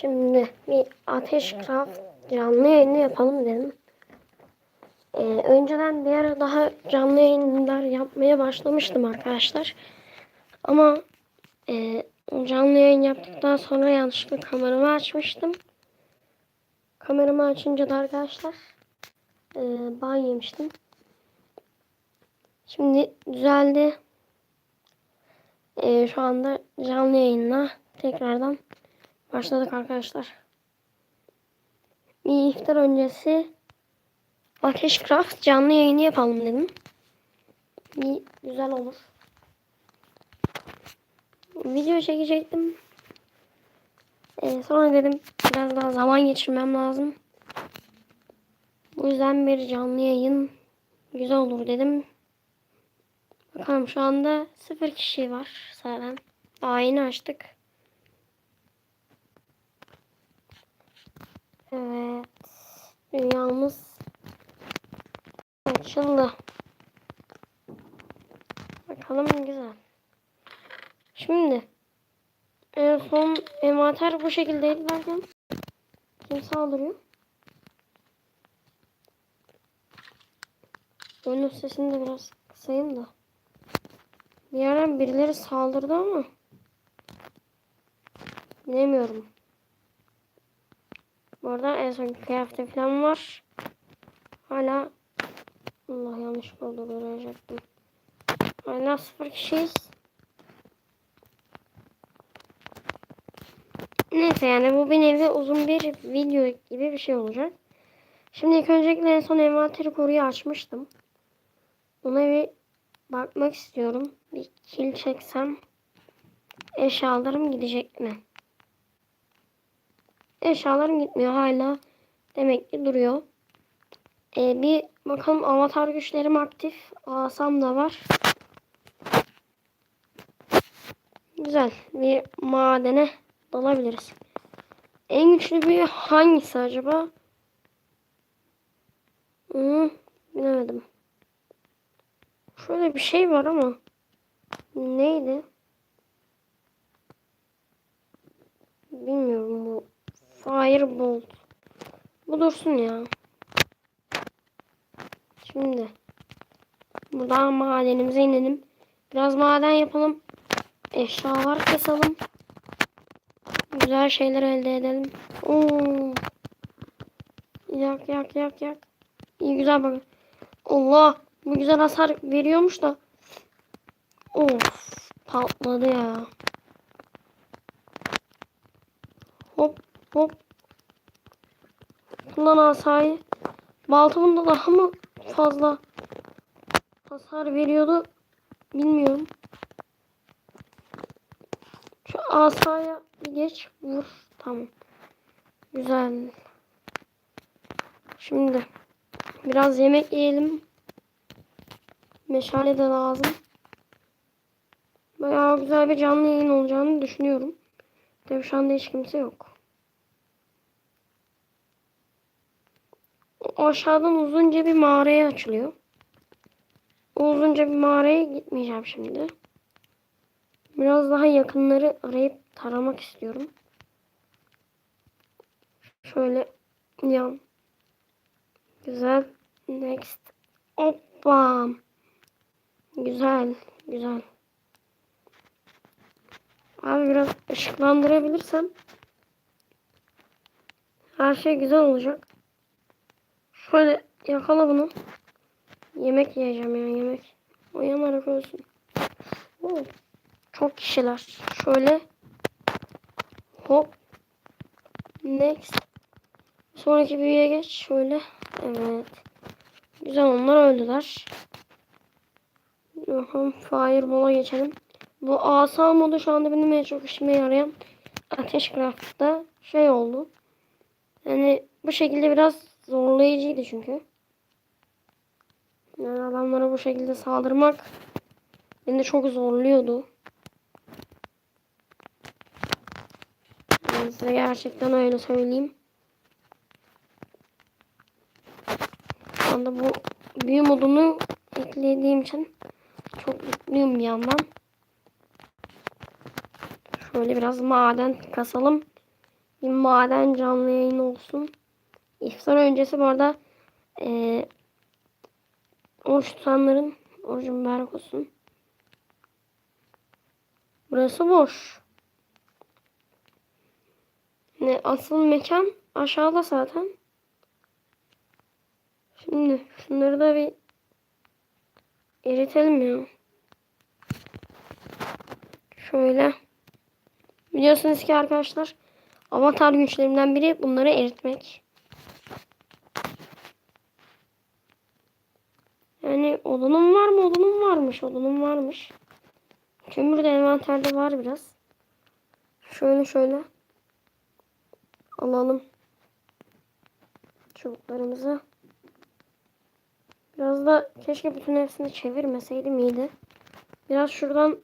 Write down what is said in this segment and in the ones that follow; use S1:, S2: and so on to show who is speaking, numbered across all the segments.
S1: Şimdi bir ateş craft canlı yayını yapalım dedim. Ee, önceden bir ara daha canlı yayınlar yapmaya başlamıştım arkadaşlar. Ama e, canlı yayın yaptıktan sonra yanlışlıkla kameramı açmıştım. Kameramı açınca da arkadaşlar e, ban yemiştim. Şimdi düzeldi. E, şu anda canlı yayınla tekrardan başladık arkadaşlar. Bir iftar öncesi Ateşcraft canlı yayını yapalım dedim. Bir güzel olur. Video çekecektim. Ee, sonra dedim biraz daha zaman geçirmem lazım. Bu yüzden bir canlı yayın güzel olur dedim. Bakalım şu anda sıfır kişi var zaten. Daha yeni açtık. Evet. Dünyamız açıldı. Bakalım güzel. Şimdi en son envanter bu şekildeydi derken kim saldırıyor? Oyunun sesini de biraz kısayım da. Bir yerden birileri saldırdı ama bilemiyorum. Bu arada en son kıyafeti falan var. Hala Allah yanlış oldu görecektim. Hala sıfır kişiyiz. Neyse yani bu bir nevi uzun bir video gibi bir şey olacak. Şimdi ilk öncelikle en son envanteri koruyu açmıştım. Ona bir bakmak istiyorum. Bir kill çeksem eşyalarım gidecek mi? Eşyalarım gitmiyor hala. Demek ki duruyor. Ee, bir bakalım avatar güçlerim aktif. Asam da var. Güzel. Bir madene dalabiliriz. En güçlü bir hangisi acaba? Hmm, bilemedim. Şöyle bir şey var ama neydi? Bilmiyorum bu. Firebolt. Bu dursun ya. Şimdi buradan madenimize inelim. Biraz maden yapalım. Eşyalar kesalım. Güzel şeyler elde edelim. Oo. Yak yak yak yak. İyi güzel bakın. Allah bu güzel hasar veriyormuş da. Of patladı ya. Hop. Kullan asayı. Baltamın da daha mı fazla hasar veriyordu bilmiyorum. Şu asaya bir geç vur. Tamam. Güzel. Şimdi biraz yemek yiyelim. Meşale de lazım. Bayağı güzel bir canlı yayın olacağını düşünüyorum. Tabii şu anda hiç kimse yok. Aşağıdan uzunca bir mağaraya açılıyor. Uzunca bir mağaraya gitmeyeceğim şimdi. Biraz daha yakınları arayıp taramak istiyorum. Şöyle yan. Güzel. Next. Hoppa. Güzel. Güzel. Abi biraz ışıklandırabilirsem her şey güzel olacak. Şöyle yakala bunu. Yemek yiyeceğim ya yemek. O yanarak ölsün. Oo, çok kişiler. Şöyle. Hop. Next. Sonraki büyüye geç. Şöyle. Evet. Güzel onlar öldüler. Bakalım Fireball'a geçelim. Bu asa modu şu anda benim en çok işime yarayan Ateşcraft'ta şey oldu. Yani bu şekilde biraz zorlayıcıydı çünkü. Yani adamlara bu şekilde saldırmak beni de çok zorluyordu. Yani size gerçekten öyle söyleyeyim. Şu anda bu büyü modunu eklediğim için çok mutluyum bir yandan. Şöyle biraz maden kasalım. bir maden canlı yayın olsun. İftar öncesi bu arada eee oruç tutanların orucu mübarek olsun. Burası boş. Ne asıl mekan aşağıda zaten. Şimdi şunları da bir eritelim ya. Şöyle. Biliyorsunuz ki arkadaşlar avatar güçlerimden biri bunları eritmek. Yani odunum var mı? Odunum varmış. Odunum varmış. Kömür de envanterde var biraz. Şöyle şöyle. Alalım. Çubuklarımızı. Biraz da keşke bütün hepsini çevirmeseydim iyiydi. Biraz şuradan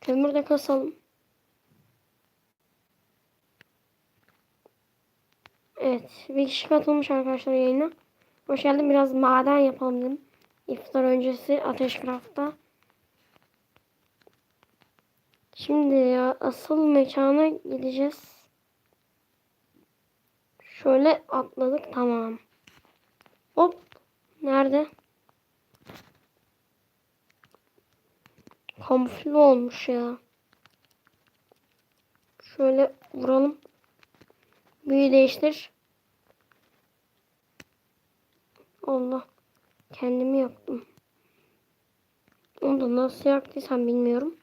S1: kömür de kasalım. Evet. Bir kişi katılmış arkadaşlar yayına. Hoş geldin. Biraz maden yapalım dedim. İftar öncesi Ateşcraft'ta. Şimdi ya asıl mekana gideceğiz. Şöyle atladık tamam. Hop. Nerede? Kamufle olmuş ya. Şöyle vuralım. Büyü değiştir. Allah. Kendimi yaktım. Onu da nasıl yaktıysam bilmiyorum.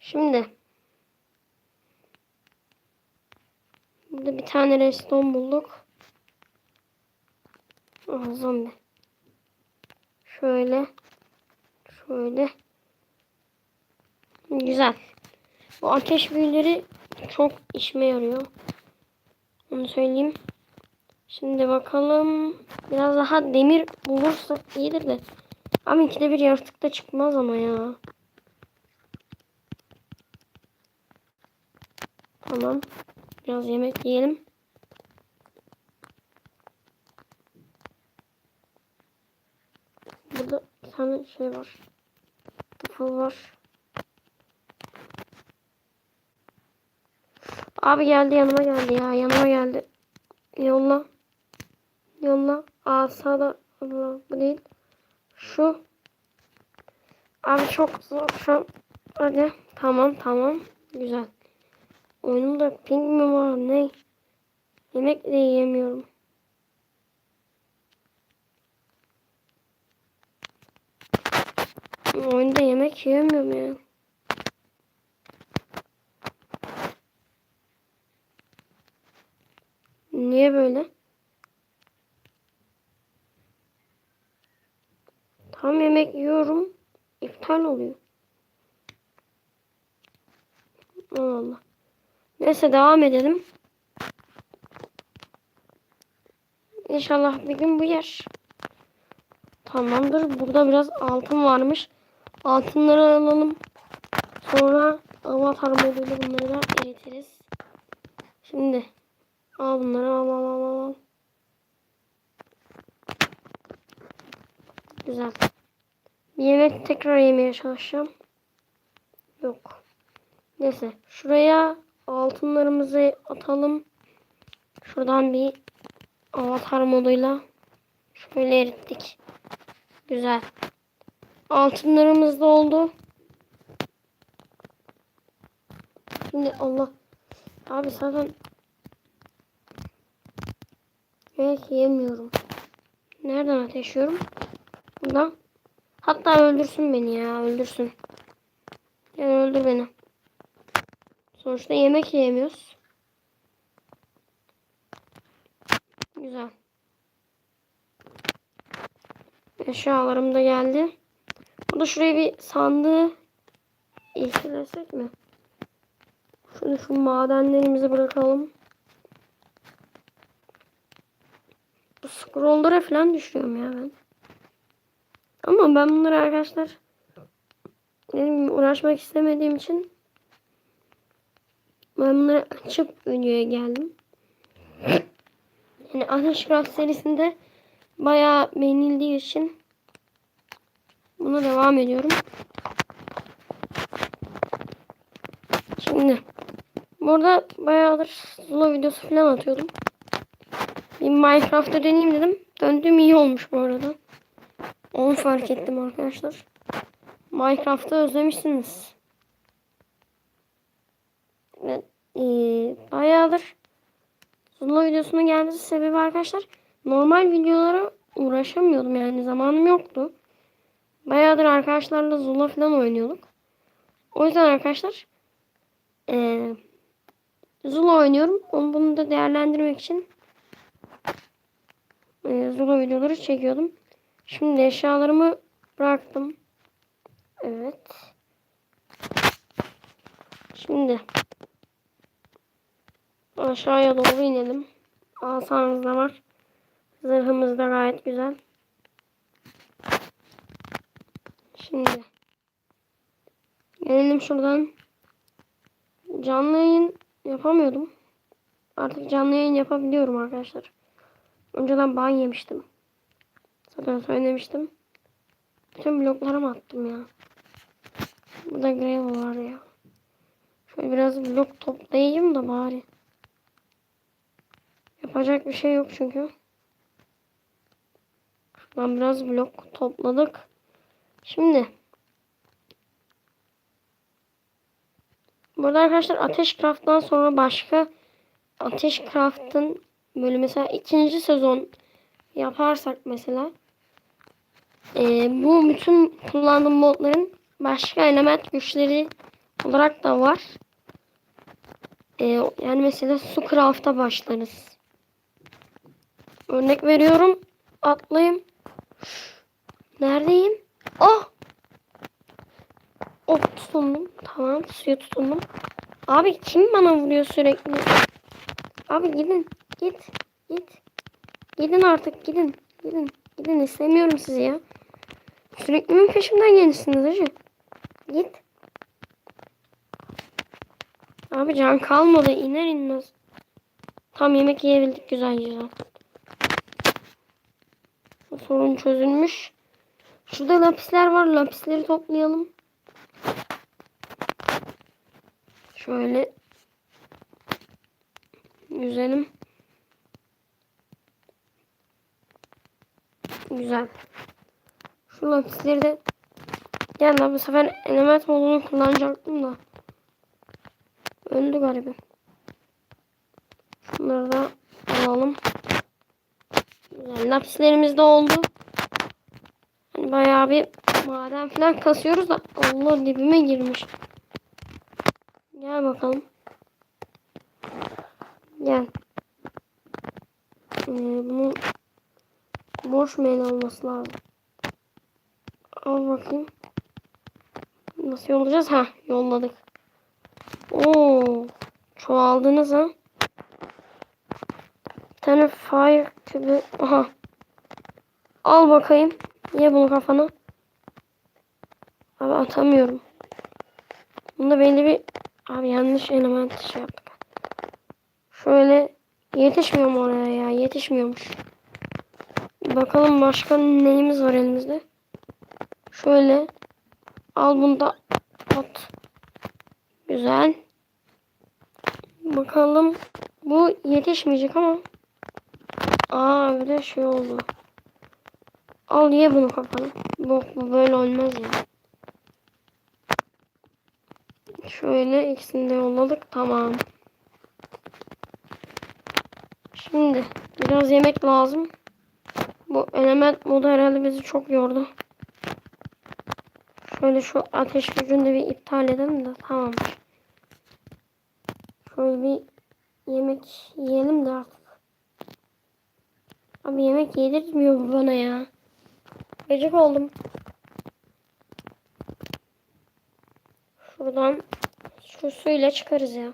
S1: Şimdi. Burada bir tane redstone bulduk. Aha zombi. Şöyle. Şöyle. Güzel. Bu ateş büyüleri çok işime yarıyor. Onu söyleyeyim. Şimdi bakalım. Biraz daha demir bulursak iyidir de. Ama ikide bir yaratık da çıkmaz ama ya. Tamam. Biraz yemek yiyelim. Burada bir tane şey var. Tıfıl var. Abi geldi yanıma geldi ya. Yanıma geldi. Yolla. Yolla. Aa sağda. Allah bu. Şu. Abi çok zor şu an. Hadi. Tamam tamam. Güzel. Oyunumda ping mi var ne? Yemek de yiyemiyorum. Oyunda yemek yiyemiyorum ya. Niye böyle? Tam yemek yiyorum. İptal oluyor. Allah Allah. Neyse devam edelim. İnşallah bir gün bu yer. Tamamdır. Burada biraz altın varmış. Altınları alalım. Sonra avatar moduyla bunları eritiriz. Şimdi al bunları al al al al. Güzel. Yemek tekrar yemeye çalışacağım. Yok. Neyse. Şuraya altınlarımızı atalım. Şuradan bir avatar moduyla şöyle erittik. Güzel. Altınlarımız da oldu. Şimdi Allah. Abi zaten yemek yemiyorum. Nereden ateş Buradan. Hatta öldürsün beni ya. Öldürsün. Yani öldür beni. Sonuçta yemek yiyemiyoruz. Güzel. Eşyalarım da geldi. Burada şuraya bir sandığı ilgilensek mi? Şöyle şu madenlerimizi bırakalım. Bu scrolllara falan düşüyorum ya ben. Ama ben bunları arkadaşlar benim uğraşmak istemediğim için ben bunları açıp videoya geldim. Yani Ateşcraft serisinde bayağı beğenildiği için buna devam ediyorum. Şimdi Burada bayağıdır solo videosu falan atıyordum. Bir Minecraft'ta deneyeyim dedim. Döndüğüm iyi olmuş bu arada. Onu fark ettim arkadaşlar. Minecraft'ı özlemişsiniz. Ve e, bayağıdır solo videosunun gelmesi sebebi arkadaşlar normal videolara uğraşamıyordum yani zamanım yoktu. Bayağıdır arkadaşlarla Zula falan oynuyorduk. O yüzden arkadaşlar eee Zula oynuyorum. Onu bunu da değerlendirmek için eee Zula videoları çekiyordum. Şimdi eşyalarımı bıraktım. Evet. Şimdi aşağıya doğru inelim. Asamız da var. Zırhımız da gayet güzel. Şimdi gelelim şuradan. Canlı yayın yapamıyordum. Artık canlı yayın yapabiliyorum arkadaşlar. Önceden ban yemiştim. Zaten söylemiştim. Bütün bloklarımı attım ya. Burada gravel var ya. Şöyle biraz blok toplayayım da bari. Yapacak bir şey yok çünkü. Şuradan biraz blok topladık. Şimdi Burada arkadaşlar Ateşcraft'tan sonra başka Ateşcraft'ın böyle mesela ikinci sezon yaparsak mesela e, bu bütün kullandığım modların başka element güçleri olarak da var. E, yani mesela su craft'a başlarız. Örnek veriyorum. Atlayayım. Neredeyim? Oh! Oh tutundum. Tamam suya tutundum. Abi kim bana vuruyor sürekli? Abi gidin. Git. Git. Gidin artık gidin. Gidin. Gidin istemiyorum sizi ya. Sürekli mi peşimden gelirsiniz hacı? Git. Abi can kalmadı. iner inmez. Tam yemek yiyebildik güzel güzel. Bu sorun çözülmüş. Şurada lapisler var. Lapisleri toplayalım. Şöyle yüzelim. Güzel. Şu lapisleri de gel bu sefer element modunu kullanacaktım da. Öldü garibim. Şunları da alalım. Güzel. Lapislerimiz de oldu. Hani bayağı bir maden falan kasıyoruz da Allah dibime girmiş. Gel bakalım. Gel. Ee, bunu boş mail olması lazım. Al bakayım. Nasıl yollayacağız? Ha yolladık. Oo, çoğaldınız ha. Bir tane fire kübü. Aha. Al bakayım. Ye bunu kafana. Abi atamıyorum. Bunda belli bir Abi yanlış element şey yaptık. Şöyle yetişmiyor mu oraya ya? Yetişmiyormuş. Bakalım başka neyimiz var elimizde. Şöyle al bunu da at. Güzel. Bakalım bu yetişmeyecek ama Aa bir de şey oldu. Al ye bunu kafana. Bu, bu böyle olmaz ya. Şöyle ikisini de yolladık. Tamam. Şimdi biraz yemek lazım. Bu element modu herhalde bizi çok yordu. Şöyle şu ateş gücünü de bir iptal edelim de tamam. Şöyle bir yemek yiyelim de artık. Abi yemek yedirtmiyor bu bana ya. Gıcık oldum. Şuradan şu suyla çıkarız ya.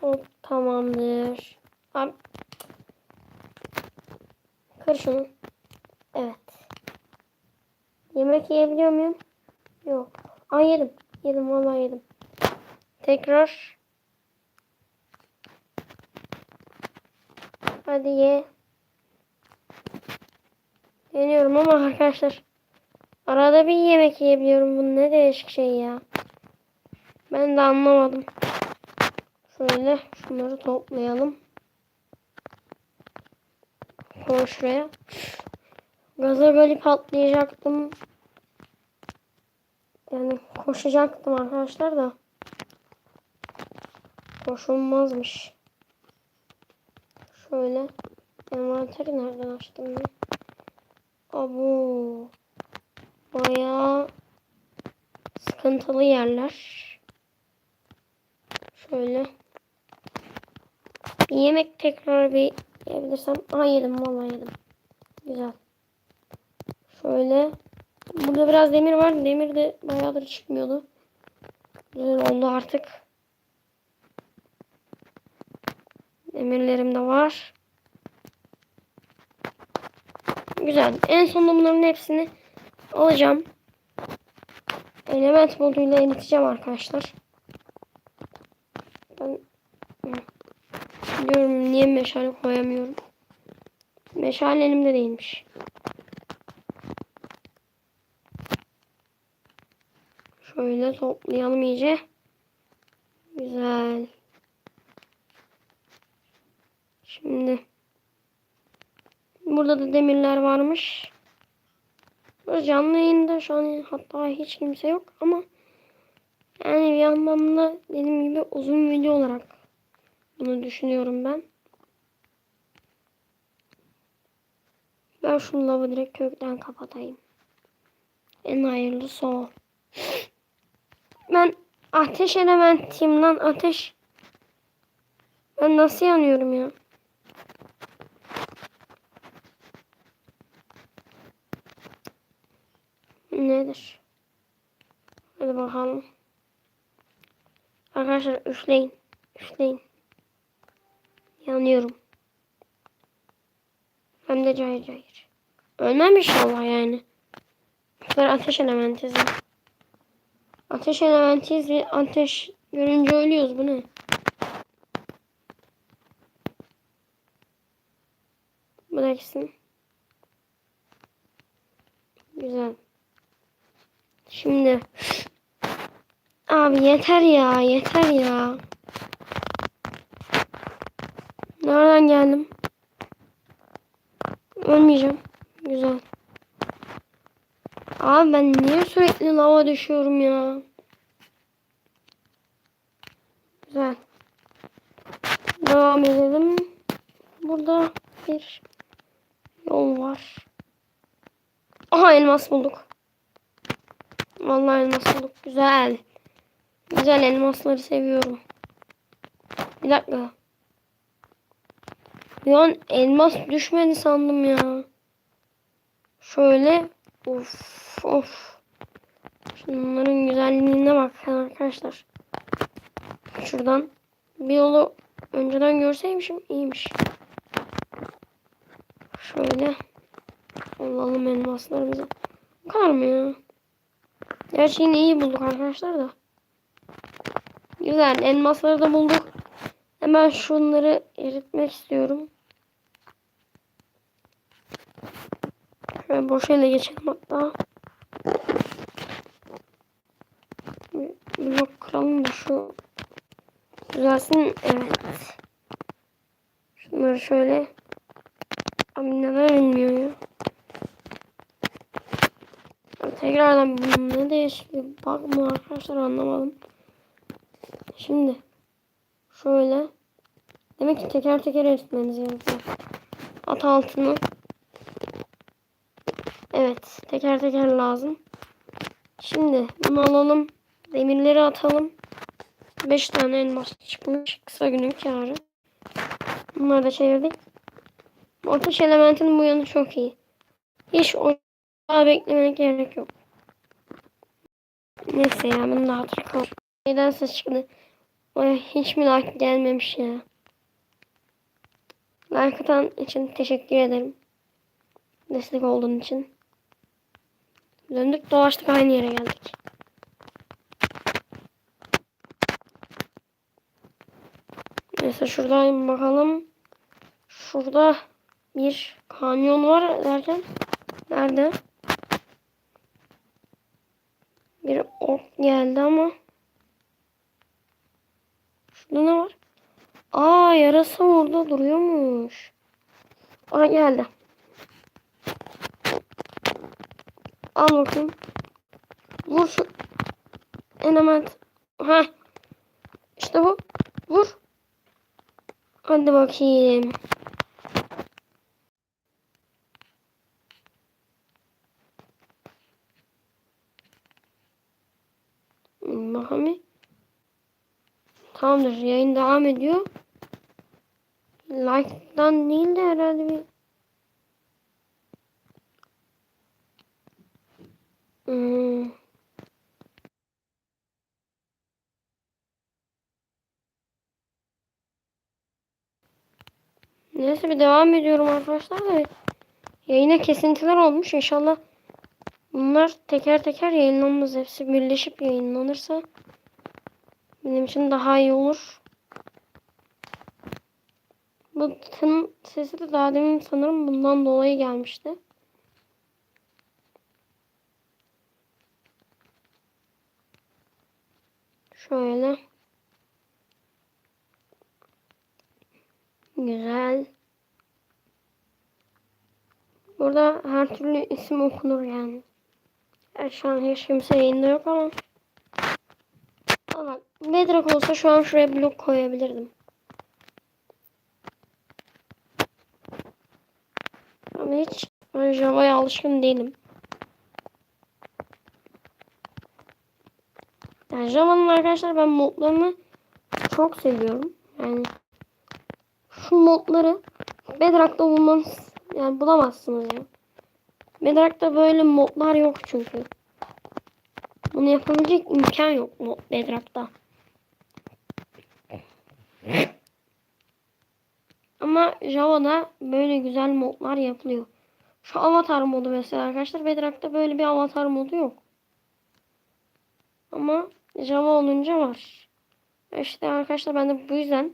S1: Hop tamamdır. Abi. Kır şunu. Evet. Yemek yiyebiliyor muyum? Yok. Ay yedim. Yedim vallahi yedim. Tekrar. Hadi ye. Deniyorum ama arkadaşlar. Arada bir yemek yiyebiliyorum. Bu ne değişik şey ya. Ben de anlamadım. Şöyle şunları toplayalım. Koy şuraya. Gaza böyle patlayacaktım. Yani koşacaktım arkadaşlar da. Koşulmazmış. Şöyle. Envanteri nereden açtım ben? Abu. Bayağı sıkıntılı yerler. Şöyle. Bir yemek tekrar bir yiyebilirsem. Aa yedim vallahi yedim. Güzel. Şöyle. Burada biraz demir var. Demir de bayağıdır çıkmıyordu. Güzel oldu artık. Demirlerim de var. Güzel. En sonunda bunların hepsini alacağım. Element moduyla eriteceğim arkadaşlar. Ben diyorum niye meşale koyamıyorum. Meşale elimde değilmiş. Şöyle toplayalım iyice. Güzel. Şimdi burada da demirler varmış. Böyle canlı yayında şu an hatta hiç kimse yok ama yani bir yandan da dediğim gibi uzun video olarak bunu düşünüyorum ben. Ben şu lavı direkt kökten kapatayım. En hayırlısı o. Ben ateş elementiyim lan ateş. Ben nasıl yanıyorum ya? Nedir? Hadi bakalım. Arkadaşlar üfleyin. Üfleyin. Yanıyorum. Hem de cayır cayır. Ölmem inşallah yani. Ben ateş elementiyiz. Ateş elementiyiz ve ateş görünce ölüyoruz. Bu ne? Gitsin. Güzel. Şimdi abi yeter ya yeter ya. Nereden geldim? Ölmeyeceğim. Güzel. Abi ben niye sürekli lava düşüyorum ya? Güzel. Devam edelim. Burada bir yol var. Aha elmas bulduk. Vallahi elmas bulduk. Güzel. Güzel elmasları seviyorum. Bir dakika. Bir elmas düşmedi sandım ya. Şöyle. Of of. Şunların güzelliğine bakın arkadaşlar. Şuradan bir yolu önceden görseymişim iyiymiş. Şöyle. Alalım elmaslarımızı. Bu kadar mı ya? Gerçi yine iyi bulduk arkadaşlar da. Güzel. Elmasları da bulduk. Hemen şunları eritmek istiyorum. Şöyle boş ele geçelim hatta. Bir blok kıralım da şu düzelsin. Evet. Şunları şöyle. Abi bilmiyor ya. Tekrardan ne değişik bir bug mı arkadaşlar anlamadım. Şimdi şöyle demek ki teker teker eritmeniz gerekiyor. At altını. Evet teker teker lazım. Şimdi bunu alalım. Demirleri atalım. 5 tane elmas çıkmış. Kısa günün karı. Bunları da çevirdik. Ateş elementinin bu yanı çok iyi. Hiç daha beklemene gerek yok. Neyse ya bunu da hatır kalır. Neden ses çıktı? Ay, hiç mi like gelmemiş ya. Like atan için teşekkür ederim. Destek olduğun için. Döndük dolaştık aynı yere geldik. Neyse şuradan bakalım. Şurada bir kanyon var derken nerede? Bir ok geldi ama Şurada ne var? Aa yarasa orada duruyormuş. Aa geldi. Al bakayım. Vur şu. Element. Ha. İşte bu. Vur. Hadi bakayım. Bakalım. Tamamdır. Yayın devam ediyor. Like'dan değil de herhalde bir Hmm. Neyse bir devam ediyorum arkadaşlar da yayına kesintiler olmuş inşallah bunlar teker teker yayınlanmaz hepsi birleşip yayınlanırsa benim için daha iyi olur. Bu tın sesi de daha demin sanırım bundan dolayı gelmişti. Şöyle. Güzel. Burada her türlü isim okunur yani. Ya şu an hiç kimse yayında yok ama. Ama Bedrock olsa şu an şuraya blok koyabilirdim. Ama hiç ben Java'ya alışkın değilim. Yani Java'nın arkadaşlar ben modlarını çok seviyorum. Yani şu modları Bedrock'ta bulmanız yani bulamazsınız ya. Bedrock'ta böyle modlar yok çünkü. Bunu yapabilecek imkan yok mod Bedrock'ta. Ama Java'da böyle güzel modlar yapılıyor. Şu avatar modu mesela arkadaşlar Bedrock'ta böyle bir avatar modu yok. Ama Java olunca var. İşte arkadaşlar ben de bu yüzden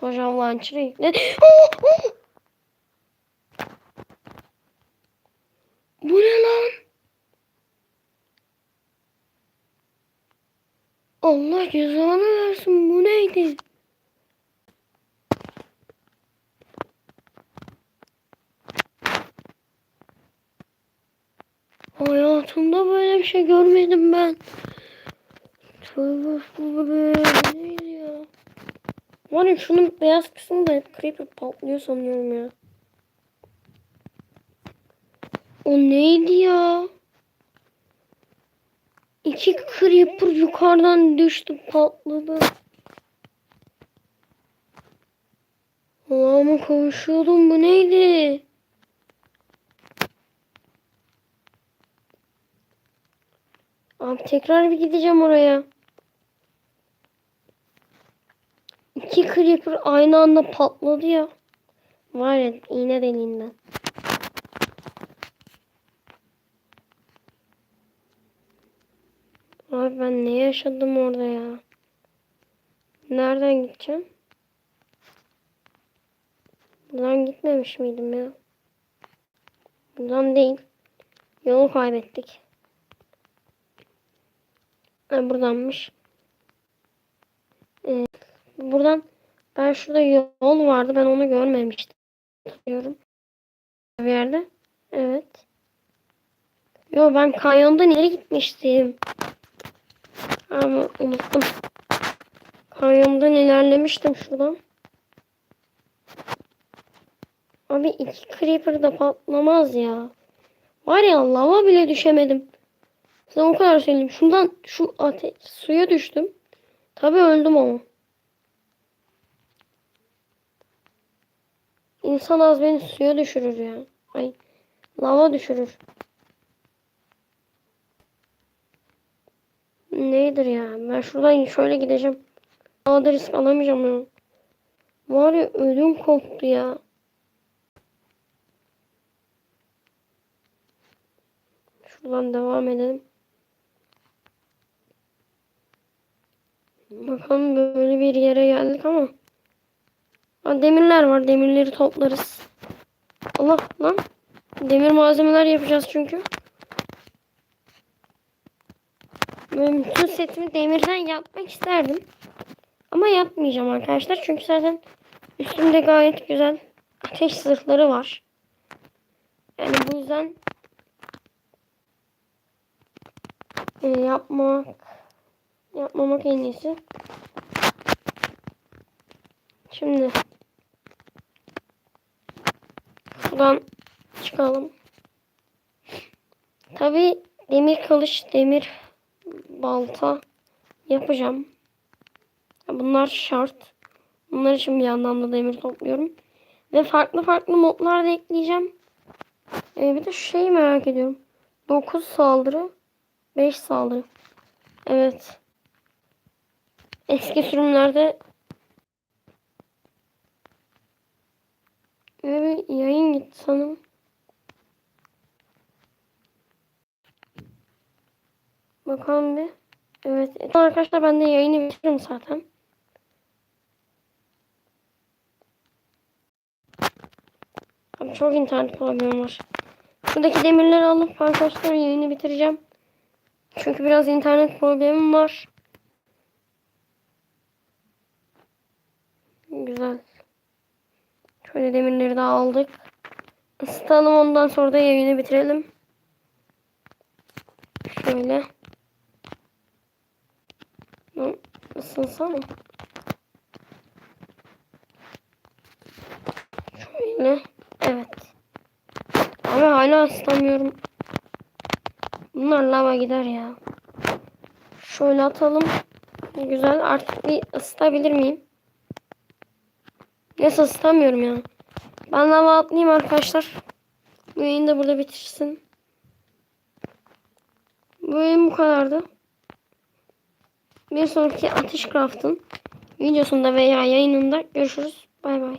S1: Java Launcher'ı yükledim. Bu ne lan? Allah cezanı versin. Bu neydi? Hayatımda böyle bir şey görmedim ben. Tövbe tövbe. Neydi ya? Var şunun beyaz kısmı da hep creeper patlıyor sanıyorum ya. O neydi ya? İki creeper yukarıdan düştü patladı. Allah'ıma kavuşuyordum bu neydi? Abi tekrar bir gideceğim oraya. İki creeper aynı anda patladı ya. Var ya iğne deliğinden. Abi ben ne yaşadım orada ya? Nereden gideceğim? Buradan gitmemiş miydim ya? Buradan değil. Yolu kaybettik. Ha, buradanmış. Ee, buradan ben şurada yol vardı. Ben onu görmemiştim. Diyorum. Bir yerde. Evet. Yo ben kanyondan ileri gitmiştim. Ama unuttum. Kanyondan ilerlemiştim şuradan. Abi iki creeper da patlamaz ya. Var ya lava bile düşemedim. Size o kadar söyleyeyim. Şundan şu ate suya düştüm. Tabii öldüm ama. İnsan az beni suya düşürür ya. Ay lava düşürür. Neydir ya? Ben şuradan şöyle gideceğim. Daha da risk alamayacağım ya. Var ya ödüm koptu ya. Şuradan devam edelim. Bakalım böyle bir yere geldik ama. Ha, demirler var. Demirleri toplarız. Allah lan. Demir malzemeler yapacağız çünkü. Bütün setimi demirden yapmak isterdim. Ama yapmayacağım arkadaşlar. Çünkü zaten üstümde gayet güzel ateş zırhları var. Yani bu yüzden e, yapmak yapmamak en iyisi. Şimdi şuradan çıkalım. Tabi demir kılıç, demir balta yapacağım. Bunlar şart. Bunlar için bir yandan da demir topluyorum. Ve farklı farklı modlar da ekleyeceğim. Ee, bir de şu şeyi merak ediyorum. 9 saldırı, 5 saldırı. Evet. Eski sürümlerde Böyle bir yayın gitti sanırım. Bakalım bir. Evet. Arkadaşlar ben de yayını bitiririm zaten. Abi çok internet problemim var. Şuradaki demirleri alıp arkadaşlar yayını bitireceğim. Çünkü biraz internet problemim var. Güzel. Şöyle demirleri de aldık. Isıtalım ondan sonra da yayını bitirelim. Şöyle. Isınsana. Şöyle. Evet. Ama hala ısıtamıyorum. Bunlar lava gider ya. Şöyle atalım. Güzel. Artık bir ısıtabilir miyim? Neyse ısıtamıyorum ya. Ben lava atlayayım arkadaşlar. Bu yayını da burada bitirsin. Bu yayın bu kadardı. Bir sonraki Ateş Craft'ın videosunda veya yayınında görüşürüz. Bay bay.